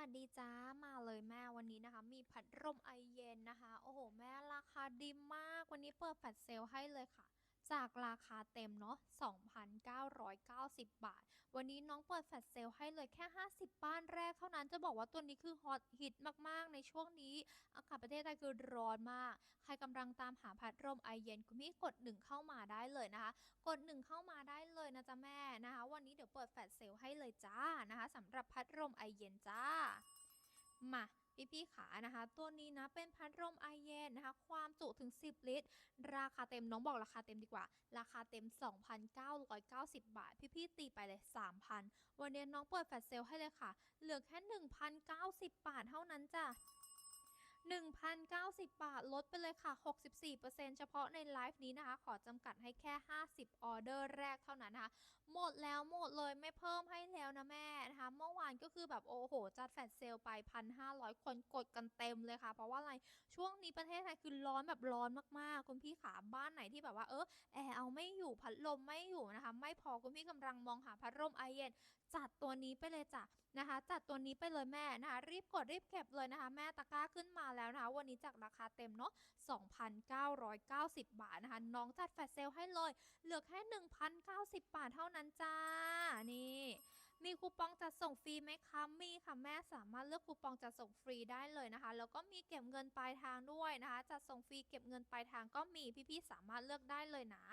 วัสดีจ้ามาเลยแม่วันนี้นะคะ มีผัดลมไอเย็นนะคะ โอ้โห แม่ราคาดีมากวันนี้เปิดแฟลชเซลให้เลยค่ะ จากราคาเต็มเนาะ 2,990 บาท วันนี้น้องเปิดแฟลชเซลให้เลยแค่ 50 บ้านแรกเท่านั้น จะบอกว่าตัวนี้คือฮอตฮิตมากๆ ในช่วงนี้ อากาศประเทศไทยคือร้อนมาก ใครกำลังตามหาพัดลมไอเย็นคุณพี่กดหนึ่งเข้ามาได้เลยนะคะ กดหนึ่งเข้ามาได้เลยนะจ๊ะแม่นะคะ วันนี้เดี๋ยวเปิดแฟลชเซลให้เลยจ้านะคะสำหรับพัดลมไอเย็นจ้า พี่ๆขานะคะ ตัวนี้นะเป็นพัดลมไอเย็นนะคะ ความจุถึง 10 ลิตร ราคาเต็มน้องบอกราคาเต็มดีกว่า ราคาเต็ม 2,990 บาท พี่ๆตีไปเลย 3,000 วันนี้น้องเปิดแฟลชเซลให้เลยค่ะ เหลือแค่ 1,090 บาทเท่านั้นจ้ะ 1,090 บาท ลดไปเลยค่ะ 64%เฉพาะในไลฟ์นี้นะคะ ขอจำกัดให้แค่ 50 ออเดอร์แรกเท่านั้นนะคะหมดแล้วหมดเลยไม่เพิ่มให้แล้วนะแม่นะคะ เมื่อวานก็คือแบบโอ้โห จัดแฟลชเซลไป 1,500 คนกดกันเต็มเลยค่ะ เพราะว่าอะไรช่วงนี้ประเทศไทยคือร้อนแบบร้อนมากๆ คุณพี่ขาบ้านไหนที่แบบว่าเออแอร์เอาไม่อยู่พัดลมไม่อยู่นะคะ ไม่พอคุณพี่กำลังมองหาพัดลมไอเย็นจัดตัวนี้ไปเลยจ้ะนะคะ จัดตัวนี้ไปเลยแม่นะคะ รีบกดรีบเก็บเลยนะคะ แม่ตะกร้าขึ้นมาแล้วนะคะ วันนี้จากราคาเต็มเนาะ 2,990 บาทนะคะ น้องจัดแฟลชเซลให้เลย เหลือแค่ 1,090 บาทเท่านั้นจ้า มีคูปองจัดส่งฟรีไหมคะมีค่ะแม่สามารถเลือกคูปองจัดส่งฟรีได้เลยนะคะ แล้วก็มีเก็บเงินปลายทางด้วยนะคะ จัดส่งฟรีเก็บเงินปลายทางก็มีพี่ๆสามารถเลือกได้เลยนะ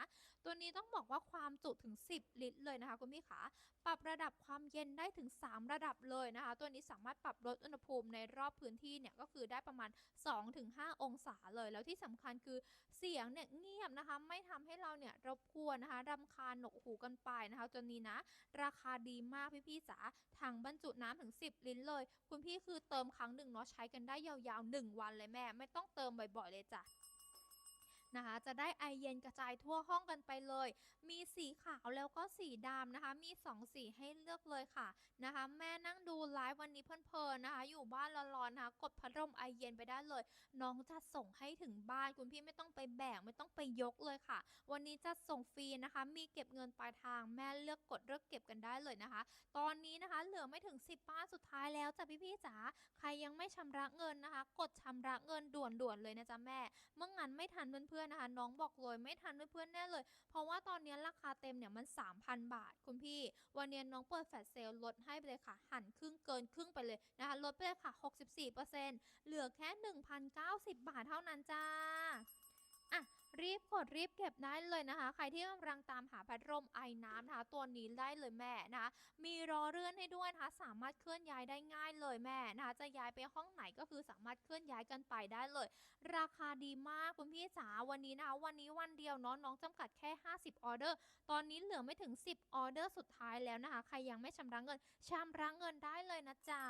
ตัวนี้ต้องบอกว่าความจุถึง 10 ลิตรเลยนะคะคุณพี่ขาปรับระดับความเย็นได้ถึง 3 ระดับเลยนะคะ ตัวนี้สามารถปรับลดอุณหภูมิในรอบพื้นที่เนี่ยก็คือได้ประมาณ 2-5 องศาเลย แล้วที่สำคัญคือเสียงเนี่ยเงียบนะคะ ไม่ทำให้เราเนี่ยรบกวนนะคะรำคาญหนกหูกันไปนะคะตัวนี้นะ ราคาดีมากพี่พี่จ๋าถังบรรจุน้ำถึง 10 ลิตรเลย คุณพี่คือเติมครั้งหนึ่งเนาะใช้กันได้ยาวๆ 1 วันเลยแม่ ไม่ต้องเติมบ่อยๆเลยจ้ะ นะคะ จะได้ไอเย็นกระจายทั่วห้องกันไปเลย มีสีขาวแล้วก็สีดำนะคะ มี 2 สีให้เลือกเลยค่ะนะคะ แม่นั่งดูไลฟ์วันนี้เพลินๆนะคะ อยู่บ้านร้อนๆนะคะ กดพัดลมไอเย็นไปได้เลย น้องจะส่งให้ถึงบ้านคุณพี่ไม่ต้องไปแบกไม่ต้องไปยกเลยค่ะ วันนี้จะส่งฟรีนะคะ มีเก็บเงินปลายทางแม่เลือกกดเลือกเก็บกันได้เลยนะคะ ตอนนี้นะคะเหลือไม่ถึง 10 บ้านสุดท้ายแล้วจ้ะพี่ๆจ๋าใครยังไม่ชำระเงินนะคะ กดชำระเงินด่วนๆเลยนะจ๊ะแม่เมื่องั้นไม่ทันเพื่อนๆนะคะ น้องบอกเลยไม่ทันเพื่อนๆแน่เลย เพราะว่าตอนนี้ราคาเต็มเนี่ยมัน 3,000 บาทคุณพี่ วันนี้น้องเปิดแฟลชเซลลดให้ไปเลยค่ะ หันครึ่งเกินครึ่งไปเลยนะคะลดไปเลยค่ะ 64%เหลือแค่ 1,090 บาทเท่านั้นจ้า รีบกดรีบเก็บได้เลยนะคะ ใครที่กำลังตามหาพัดลมไอน้ำนะคะ ตัวนี้ได้เลยแม่นะคะมีรอเลื่อนให้ด้วยนะคะ สามารถเคลื่อนย้ายได้ง่ายเลยแม่นะคะ จะย้ายไปห้องไหนก็คือสามารถเคลื่อนย้ายกันไปได้เลย ราคาดีมากคุณพี่จ๋าวันนี้นะคะวันนี้วันเดียวเนาะน้องจำกัดแค่ 50 ออเดอร์ ตอนนี้เหลือไม่ถึง 10 ออเดอร์สุดท้ายแล้วนะคะ ใครยังไม่ชำระเงินชำระเงินได้เลยนะจ๊ะ